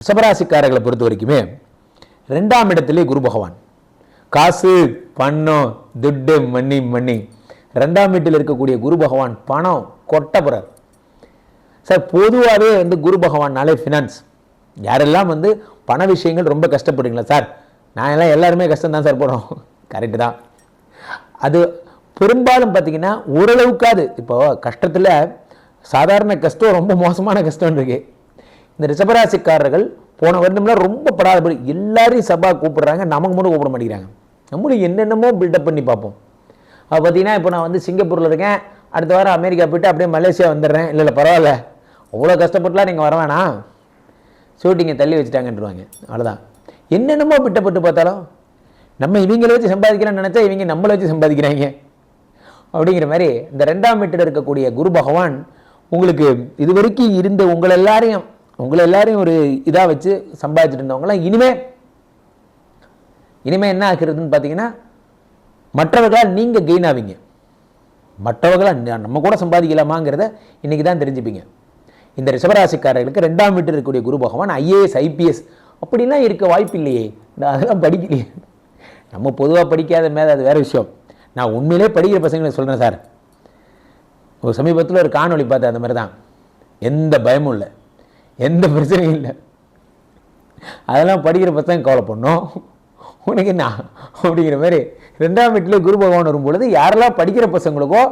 ரிஷபராசிக்காரர்களை பொறுத்த வரைக்குமே ரெண்டாம் இடத்திலே குரு பகவான். காசு பணம் துட்டு மண்ணி மண்ணி ரெண்டாம் வீட்டில் இருக்கக்கூடிய குரு பகவான் பணம் கொட்டப்புறார் சார் பொதுவாகவே வந்து குரு பகவான்னாலே ஃபினான்ஸ் யாரெல்லாம் வந்து பண விஷயங்கள் ரொம்ப கஷ்டப்படுறீங்களா? சார் நான் எல்லாம் எல்லாருமே கஷ்டம் தான் சார் போடுறோம். கரெக்டு தான். அது பெரும்பாலும் பார்த்தீங்கன்னா ஓரளவுக்காது இப்போ கஷ்டத்தில் சாதாரண கஷ்டம் ரொம்ப மோசமான கஷ்டம் இருக்குது இந்த ரிஷபராசிக்காரர்கள் போன வருடம்லாம் ரொம்ப படாதபடி எல்லாரையும் சபா கூப்பிடுறாங்க நமக்கு மட்டும் கூப்பிட மாட்டேங்கிறாங்க. நம்மளும் என்னென்னமோ பில்டப் பண்ணி பார்ப்போம். அது பார்த்தீங்கன்னா இப்போ நான் வந்து சிங்கப்பூரில் இருக்கேன். அடுத்த வாரம் அமெரிக்கா போயிட்டு அப்படியே மலேசியா வந்துடுறேன். இல்லை இல்லை பரவாயில்ல. அவ்வளோ கஷ்டப்பட்டுலாம் நீங்கள் வர வேணாம். ஷூட்டிங்கை தள்ளி வச்சுட்டாங்கன்றுவாங்க. அவ்வளோதான் என்னென்னமோ பிட்டப்பட்டு பார்த்தாலும் நம்ம இவங்களை வச்சு சம்பாதிக்கலாம்னு நினச்சா இவங்க நம்மளை வச்சு சம்பாதிக்கிறாங்க. அப்படிங்கிற மாதிரி இந்த ரெண்டாம் வீட்டில் இருக்கக்கூடிய குரு பகவான் உங்களுக்கு இது வரைக்கும் இருந்த உங்களை எல்லாரையும் உங்களை எல்லாரையும் ஒரு இதாக வச்சு சம்பாதிச்சுட்டு இருந்தவங்களாம் இனிமே இனிமே என்ன ஆகிறதுன்னு பார்த்தீங்கன்னா மற்றவர்களால் நீங்கள் கெயின் ஆவீங்க. மற்றவர்களால் நம்ம கூட சம்பாதிக்கலாமாங்கிறத இன்றைக்கி தான் தெரிஞ்சுப்பீங்க. இந்த ரிஷபராசிக்காரர்களுக்கு ரெண்டாம் வீட்டில் இருக்கக்கூடிய குரு பகவான் ஐஏஎஸ் ஐபிஎஸ் அப்படிலாம் இருக்க வாய்ப்பு இல்லையே. நான் அதெல்லாம் படிக்கலையே. நம்ம பொதுவாக படிக்காத மேலே அது வேற விஷயம். நான் உண்மையிலே படிக்கிற பசங்களை சொல்கிறேன் சார். ஒரு சமீபத்தில் ஒரு காணொளி பார்த்தேன் அந்த மாதிரி தான் எந்த பயமும் இல்லை. எந்த பிரச்சனையும் இல்லை. அதெல்லாம் படிக்கிற பசங்க கவலை பண்ணோம் உனக்கு என்ன? அப்படிங்கிற மாதிரி ரெண்டாம் வீட்டில் குரு பகவான் வரும்பொழுது யாரெல்லாம் படிக்கிற பசங்களுக்கோ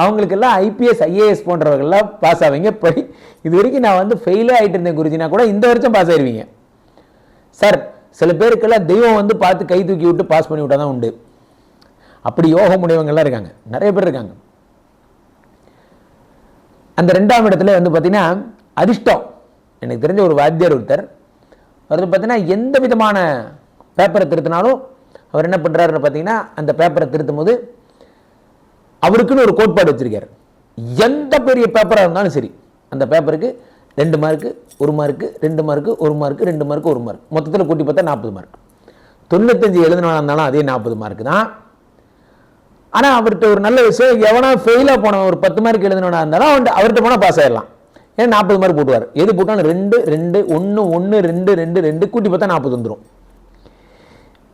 அவங்களுக்கெல்லாம் ஐபிஎஸ் ஐஏஎஸ் போன்றவர்கள்லாம் பாஸ் ஆவீங்க. படி இது வரைக்கும் நான் வந்து ஃபெயிலே ஆகிட்டு இருந்தேன் குருஜினா கூட இந்த வருஷம் பாஸ் ஆயிடுவீங்க சார் சில பேருக்கெல்லாம் தெய்வம் வந்து பார்த்து கை தூக்கி விட்டு பாஸ் பண்ணி விட்டால் தான் உண்டு. அப்படி யோகம் உடையவங்கள்லாம் இருக்காங்க. நிறைய பேர் இருக்காங்க. அந்த ரெண்டாம் இடத்துல வந்து பார்த்திங்கன்னா அதிர்ஷ்டம். எனக்கு தெரிஞ்ச ஒரு வாத்தியார் ஒருத்தர் அவர் பார்த்தீங்கன்னா எந்த விதமான பேப்பரை திருத்தினாலும் அவர் என்ன பண்ணுறாருன்னு பார்த்தீங்கன்னா அந்த பேப்பரை திருத்தும் போது அவருக்குன்னு ஒரு கோட்பாடு வச்சுருக்கார். எந்த பெரிய பேப்பராக இருந்தாலும் சரி அந்த பேப்பருக்கு ரெண்டு மார்க்கு ஒரு மார்க்கு ரெண்டு மார்க்கு ஒரு மார்க்கு ரெண்டு மார்க்கு ஒரு மார்க் மொத்தத்தில் கூட்டி பார்த்தா நாற்பது மார்க் தொண்ணூத்தஞ்சு எழுதினா இருந்தாலும் அதே நாற்பது மார்க் தான். ஆனால் அவர்கிட்ட ஒரு நல்ல விஷயம் எவனா ஃபெயிலாக போனவன் ஒரு பத்து மார்க் எழுதினவனா இருந்தாலும் அவன் அவர்கிட்ட போனால் பாஸ் ஆயிடலாம். ஏன்னா நாற்பது மார்க் போட்டுவார்? எது போட்டாலும் ரெண்டு ரெண்டு ஒன்று ஒன்று ரெண்டு ரெண்டு ரெண்டு கூட்டி பார்த்தா நாற்பது வந்துடும்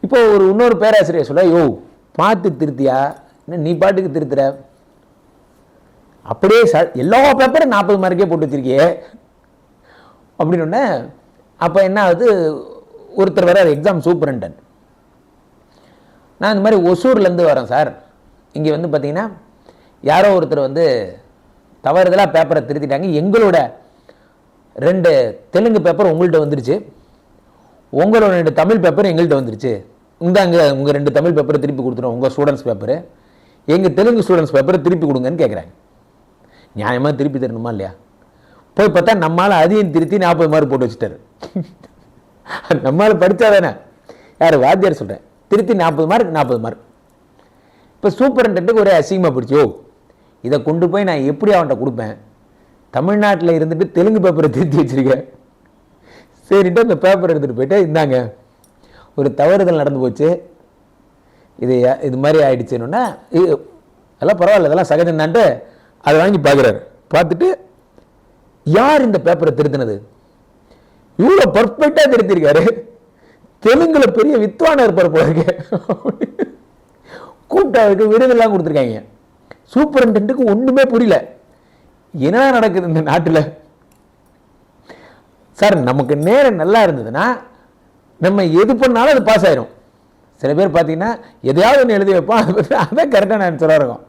இப்போ ஒரு இன்னொரு பேராசிரியர் சொல்ல யோ பார்த்து திருத்தியா? என்ன நீ பாட்டுக்கு திருத்துற? அப்படியே ச எல்லா பேப்பரும் நாற்பது மார்க்கே போட்டு வச்சிருக்கியே. அப்படின்னு அப்போ என்ன ஆகுது? ஒருத்தர் வர எக்ஸாம் சூப்பரண்டன் நான் இந்த மாதிரி ஒசூர்லேருந்து வரேன் சார். இங்கே வந்து பார்த்தீங்கன்னா யாரோ ஒருத்தர் வந்து தவறுதலாக பேப்பரை திருத்திட்டாங்க. எங்களோட ரெண்டு தெலுங்கு பேப்பர் உங்கள்கிட்ட வந்துருச்சு. உங்களோட ரெண்டு தமிழ் பேப்பர் எங்கள்கிட்ட வந்துருச்சு. இந்தாங்க உங்கள் ரெண்டு தமிழ் பேப்பரை திருப்பி கொடுத்துருவோம் உங்கள் ஸ்டூடெண்ட்ஸ் பேப்பரு எங்கள் தெலுங்கு ஸ்டூடெண்ட்ஸ் பேப்பரை திருப்பி கொடுங்கன்னு கேட்குறாங்க நியாயமாக திருப்பி தரணுமா இல்லையா? போய் பார்த்தா நம்மளால் அதையும் திருத்தி நாற்பது மார்க் போட்டு வச்சுட்டாரு. நம்மால் படித்தா தானே. யார்? வாத்தியார் சொல்கிறேன் திருத்தி நாற்பது மார்க் நாற்பது மார்க். இப்போ சூப்பரண்டன்ட்டுக்கு ஒரே அசிங்கமாக பிடிச்சி ஓ இதை கொண்டு போய் நான் எப்படி அவன்கிட்ட கொடுப்பேன்? தமிழ்நாட்டில் இருந்துட்டு தெலுங்கு பேப்பரை திருத்தி வச்சுருக்கேன். சரின்ட்டு அந்த பேப்பர் எடுத்துகிட்டு போயிட்டு இந்தாங்க ஒரு தவறுதல் நடந்து போச்சு. இது இது மாதிரி ஆயிடுச்சுன்னா இது அதெல்லாம் பரவாயில்ல இதெல்லாம் சகஜம்தான்ட்டு அதை வாங்கி பார்க்குறாரு. பார்த்துட்டு யார் இந்த பேப்பரை திருத்தினது? இவ்வளோ பர்ஃபெக்டாக திருத்திருக்காரு தெலுங்குல பெரிய வித்வான இருப்பார் போல இருக்கு. கூப்பிட்டு அவருக்கு விருதெல்லாம் கொடுத்துருக்காங்க. சூப்பரண்டென்ட்டுக்கு ஒன்றுமே புரியல. என்ன நடக்குது இந்த நாட்டில்? சார் நமக்கு நேரம் நல்லா இருந்ததுன்னா நம்ம எது பண்ணாலும் அது பாஸ் ஆயிரும். சில பேர் பார்த்தீங்கன்னா எதையாவது ஒன்று எழுதி வைப்போம் அதை பற்றி அதான் கரெக்டான ஆன்சராக இருக்கும்.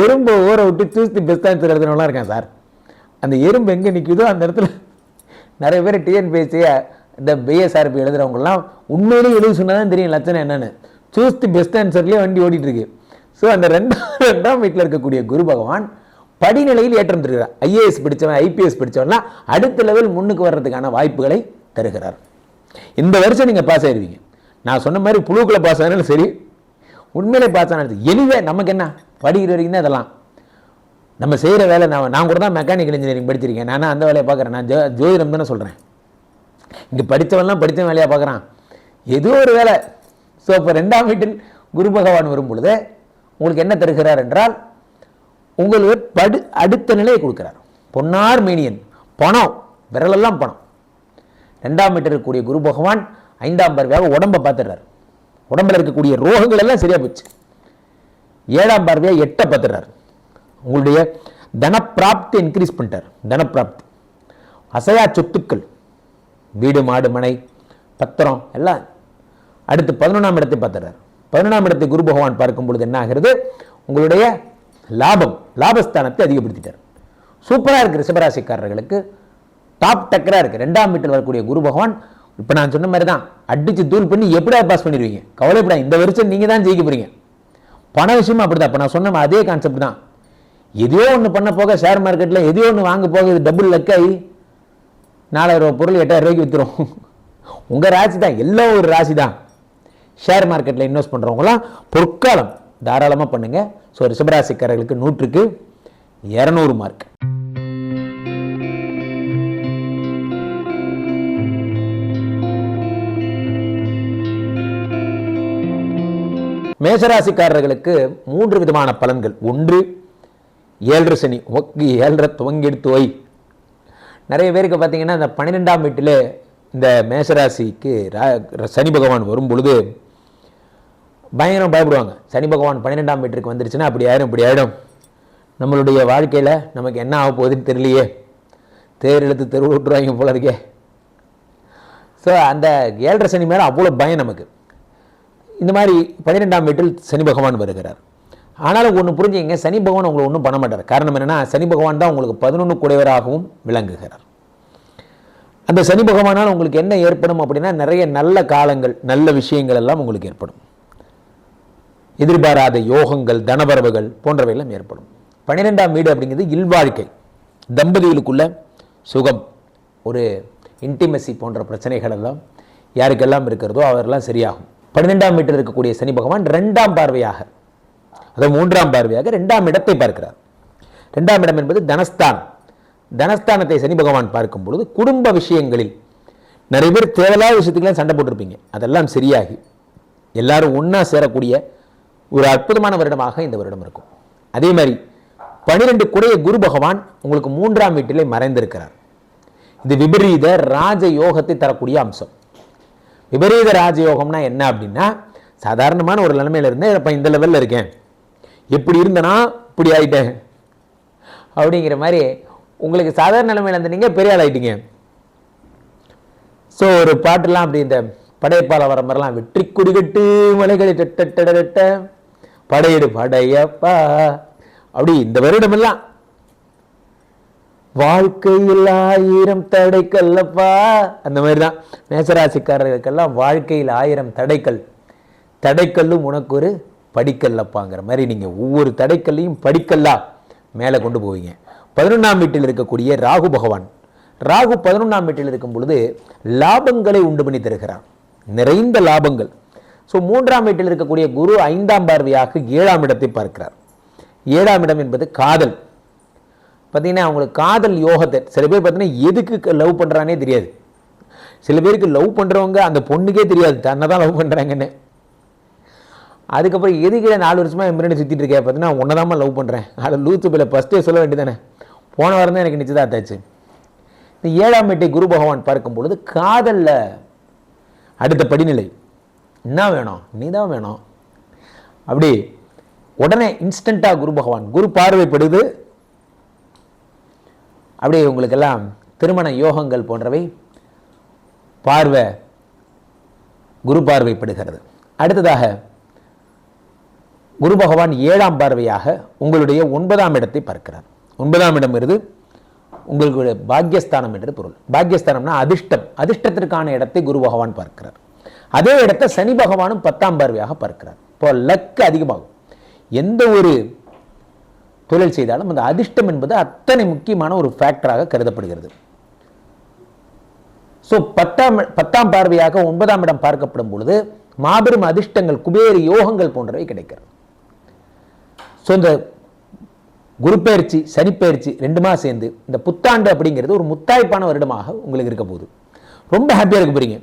எறும்பை ஊற விட்டு சூஸ் தி பெஸ்ட் ஆன்சர் எழுதுனவங்களாம் இருக்கேன் சார் அந்த எறும்பு எங்கே நிற்குதோ அந்த இடத்துல நிறைய பேர் டிஎன்பிஎஸ்சியை இந்த பிஎஸ்ஆர்பி எழுதுகிறவங்கலாம் உண்மையிலேயே எழுதி சொன்னால் தான் தெரியும் லட்சணம் என்னென்னு. சூஸ் தி பெஸ்ட் ஆன்சர்லேயே வண்டி ஓடிட்டுருக்கு ஸோ அந்த ரெண்டாம் ரெண்டாம் வீட்டில் இருக்கக்கூடிய குரு பகவான் படிநிலையில் ஏற்றம் தருகிறார். ஐஏஎஸ் படித்தவன் ஐபிஎஸ் படித்தவன்லாம் அடுத்த லெவல் முன்னுக்கு வர்றதுக்கான வாய்ப்புகளை தருகிறார். இந்த வருஷம் நீங்கள் பாஸ் ஆயிடுவீங்க நான் சொன்ன மாதிரி புழுக்கில் பாஸ் ஆனாலும் சரி உண்மையிலே பாஸ் ஆனாலும் எனிவே நமக்கு என்ன? படிக்கிற வரைக்கும் தான் இதெல்லாம். நம்ம செய்கிற வேலை நான் நான் கூட தான் மெக்கானிக்கல் இன்ஜினியரிங் படிச்சிருக்கேன். நான் அந்த வேலையை பார்க்குறேன். நான் ஜோ ஜோதிடம் தானே சொல்கிறேன் இங்கே படித்தவன்லாம் படித்த வேலையாக பார்க்குறான். ஏதோ ஒரு வேலை. ஸோ இப்போ ரெண்டாம் வீட்டில் குரு பகவான் வரும் பொழுது உங்களுக்கு என்ன தருகிறார் என்றால் உங்களுக்கு படு அடுத்த நிலையை கொடுக்கிறார். பொன்னார் மேனியன் பணம் விரலெல்லாம் பணம். ரெண்டாம் மீட்டர் இருக்கக்கூடிய குரு பகவான் ஐந்தாம் பார்வையாக உடம்பை பார்த்துடுறாரு. உடம்புல இருக்கக்கூடிய ரோகங்கள் எல்லாம் சரியா போச்சு. ஏழாம் பார்வையாக எட்டை பார்த்துடுறாரு. உங்களுடைய தனப்பிராப்தி இன்க்ரீஸ் பண்ணிட்டார். தனப்பிராப்தி. அசையா சொத்துக்கள் வீடு மாடு மனை பத்திரம் எல்லாம் அடுத்து பதினொன்றாம் இடத்தை பார்த்துடுறாரு. பதினொன்றாம் இடத்தை குரு பகவான் பார்க்கும் பொழுது என்ன ஆகிறது? உங்களுடைய லாபம் லாபஸ்தானத்தை அதிகப்படுத்திட்டார். சூப்பராக இருக்கு ரிஷபராசிக்காரர்களுக்கு. டாப் டக்கராக இருக்குது ரெண்டாம் வீட்டில் வரக்கூடிய குரு பகவான் இப்போ நான் சொன்ன மாதிரி தான் அடித்து தூள் பண்ணி எப்படியா பாஸ் பண்ணிடுவீங்க? கவலைப்படா இந்த வருஷம் நீங்கள் தான் ஜெயிக்க போகிறீங்க பண விஷயமும் அப்படி தான் இப்போ நான் சொன்ன அதே கான்செப்ட் தான். எதையோ ஒன்று பண்ண போக ஷேர் மார்க்கெட்டில் எதையோ ஒன்று வாங்க போக இது டபுள் லக்காகி நாலாயிரம் பொருள் எட்டாயிரம் ரூபாய்க்கு விற்றுரும் உங்கள் ராசி தான் எல்லாம் ஒரு ராசி தான். ஷேர் மார்க்கெட்டில் இன்வெஸ்ட் பண்ணுறவங்களாம் பொற்காலம் தாராளமாக பண்ணுங்கள் ஸோ ரிஷபராசிக்காரர்களுக்கு நூற்றுக்கு இரநூறு மார்க் மேசராசிக்காரர்களுக்கு மூன்று விதமான பலன்கள். ஒன்று ஏழரை சனி. ஒக்கி ஏழரை துவங்கெடுத்து வை. நிறைய பேருக்கு பார்த்தீங்கன்னா இந்த பன்னிரெண்டாம் வீட்டில் இந்த மேசராசிக்கு ரா- சனி பகவான் வரும் பொழுது பயங்கரம் பயப்படுவாங்க. சனி பகவான் பன்னிரெண்டாம் வீட்டுக்கு வந்துருச்சுன்னா அப்படி ஆயிடும் இப்படி ஆயிடும். நம்மளுடைய வாழ்க்கையில் நமக்கு என்ன ஆக போகுதுன்னு தெரியலையே. தேர் எடுத்து தெரு விட்டுருவாங்க போல இருக்கே. ஸோ அந்த ஏழரை சனி மேலே அவ்வளோ பயம் நமக்கு. இந்த மாதிரி பன்னிரெண்டாம் வீட்டில் சனி பகவான் வருகிறார். ஆனாலும் ஒன்று புரிஞ்சுங்க சனி பகவான் உங்களை ஒன்றும் பண்ண மாட்டார். காரணம் என்னென்னா சனி பகவான் தான் உங்களுக்கு பதினொன்று குடைவராகவும் விளங்குகிறார். அந்த சனி பகவானால் உங்களுக்கு என்ன ஏற்படும் அப்படின்னா நிறைய நல்ல காலங்கள் நல்ல விஷயங்கள் எல்லாம் உங்களுக்கு ஏற்படும். எதிர்பாராத யோகங்கள் தனவரவுகள் போன்றவையெல்லாம் ஏற்படும். பன்னிரெண்டாம் வீடு அப்படிங்கிறது இல்வாழ்க்கை தம்பதிகளுக்குள்ள சுகம் ஒரு இன்டிமசி போன்ற பிரச்சனைகள் எல்லாம் யாருக்கெல்லாம் இருக்கிறதோ அவரெல்லாம் சரியாகும். பன்னிரெண்டாம் வீட்டில் இருக்கக்கூடிய சனி பகவான் ரெண்டாம் பார்வையாக அதாவது மூன்றாம் பார்வையாக ரெண்டாம் இடத்தை பார்க்கிறார். ரெண்டாம் இடம் என்பது தனஸ்தானம். தனஸ்தானத்தை சனி பகவான் பார்க்கும் பொழுது குடும்ப விஷயங்களில் நிறைய பேர் தேவையில்லாத விஷயத்துக்கெல்லாம் சண்டை போட்டிருப்பீங்க. அதெல்லாம் சரியாகி எல்லாரும் ஒன்றா சேரக்கூடிய ஒரு அற்புதமான வருடமாக இந்த வருடம் இருக்கும். அதே மாதிரி பனிரெண்டு குடைய குரு பகவான் உங்களுக்கு மூன்றாம் வீட்டிலே மறைந்திருக்கிறார். இது விபரீத ராஜ யோகத்தை தரக்கூடிய அம்சம். விபரீத ராஜயோகம்னா என்ன அப்படின்னா சாதாரணமான ஒரு நிலைமையில இருந்தேன் இப்போ இந்த லெவலில் இருக்கேன். எப்படி இருந்தனா இப்படி ஆயிட்டேன். அப்படிங்கிற மாதிரி உங்களுக்கு சாதாரண நிலைமையில் இருந்தீங்க பெரிய ஆள் ஆகிட்டீங்க ஸோ ஒரு பாட்டுலாம் அப்படி இந்த படையப்பால வர மாதிரிலாம் வெற்றி குடிகட்டு மலைகளை டட்ட படையெடு படையப்பா. அப்படி இந்த வருடமெல்லாம் வாழ்க்கையில் ஆயிரம் தடைக்கல்லப்பா. அந்த மாதிரி தான் மேசராசிக்காரர்களுக்கெல்லாம் வாழ்க்கையில் ஆயிரம் தடைக்கல். தடைக்கல்லும் உனக்கு ஒரு படிக்கல்லப்பாங்கிற மாதிரி நீங்கள் ஒவ்வொரு தடைக்கல்லையும் படிக்கல்லா மேலே கொண்டு போவீங்க. பதினொன்றாம் வீட்டில் இருக்கக்கூடிய ராகு பகவான். ராகு பதினொன்றாம் வீட்டில் இருக்கும் பொழுது லாபங்களை உண்டு பண்ணி தருகிறார். நிறைந்த லாபங்கள். ஸோ மூன்றாம் வீட்டில் இருக்கக்கூடிய குரு ஐந்தாம் பார்வையாக ஏழாம் இடத்தை பார்க்கிறார். ஏழாம் இடம் என்பது காதல். பார்த்தீங்கன்னா அவங்களுக்கு காதல் யோகத்தை சில பேர் பார்த்தீங்கன்னா எதுக்கு லவ் பண்ணுறானே தெரியாது. சில பேருக்கு லவ் பண்ணுறவங்க அந்த பொண்ணுக்கே தெரியாது. தன்னை தான் லவ் பண்ணுறாங்கன்னு அதுக்கப்புறம் எதுக்கு நாலு வருஷமாக என் முன்னாடி சுற்றிட்டு இருக்கேன் பார்த்தீங்கன்னா உன்னை தான் லவ் பண்ணுறேன் அதை லூத்து பிள்ளை ஃபஸ்ட்டே சொல்ல வேண்டியதானே போன வாரம் தான் எனக்கு நிச்சயதார்த்தாச்சு இந்த ஏழாம் வீட்டை குரு பகவான் பார்க்கும் பொழுது காதலில் அடுத்த படிநிலை. என்ன வேணும்? நீ தான் வேணும். அப்படி உடனே இன்ஸ்டண்ட்டாக குரு பகவான் குரு பார்வைப்படுது. அப்படியே உங்களுக்கெல்லாம் திருமண யோகங்கள் போன்றவை பார்வை குரு பார்வைப்படுகிறது. அடுத்ததாக குரு பகவான் ஏழாம் பார்வையாக உங்களுடைய ஒன்பதாம் இடத்தை பார்க்கிறார். ஒன்பதாம் இடம் வருது. உங்களுக்கு பாக்யஸ்தானம் என்று பொருள். பாக்யஸ்தானம்னா அதிர்ஷ்டம். அதிர்ஷ்டத்திற்கான இடத்தை குரு பகவான் பார்க்கிறார். அதே இடத்தை சனி பகவானும் பத்தாம் பார்வையாக பார்க்கிறார். இப்போ லக்கு அதிகமாகும். எந்த ஒரு தொழில் செய்தாலும் அந்த அதிர்ஷ்டம் என்பது அத்தனை முக்கியமான ஒரு ஃபேக்டராக கருதப்படுகிறது. ஸோ பத்தாம் பத்தாம் பார்வையாக ஒன்பதாம் இடம் பார்க்கப்படும் பொழுது மாபெரும் அதிர்ஷ்டங்கள் குபேர யோகங்கள் போன்றவை கிடைக்கிறது. ஸோ இந்த குரு பயிற்சி சனிப்பெயர்ச்சி ரெண்டுமா சேர்ந்து இந்த புத்தாண்டு அப்படிங்கிறது ஒரு முத்தாய்ப்பான வருடமாக உங்களுக்கு இருக்க போகுது. ரொம்ப ஹாப்பியாக இருக்க போகிறீங்க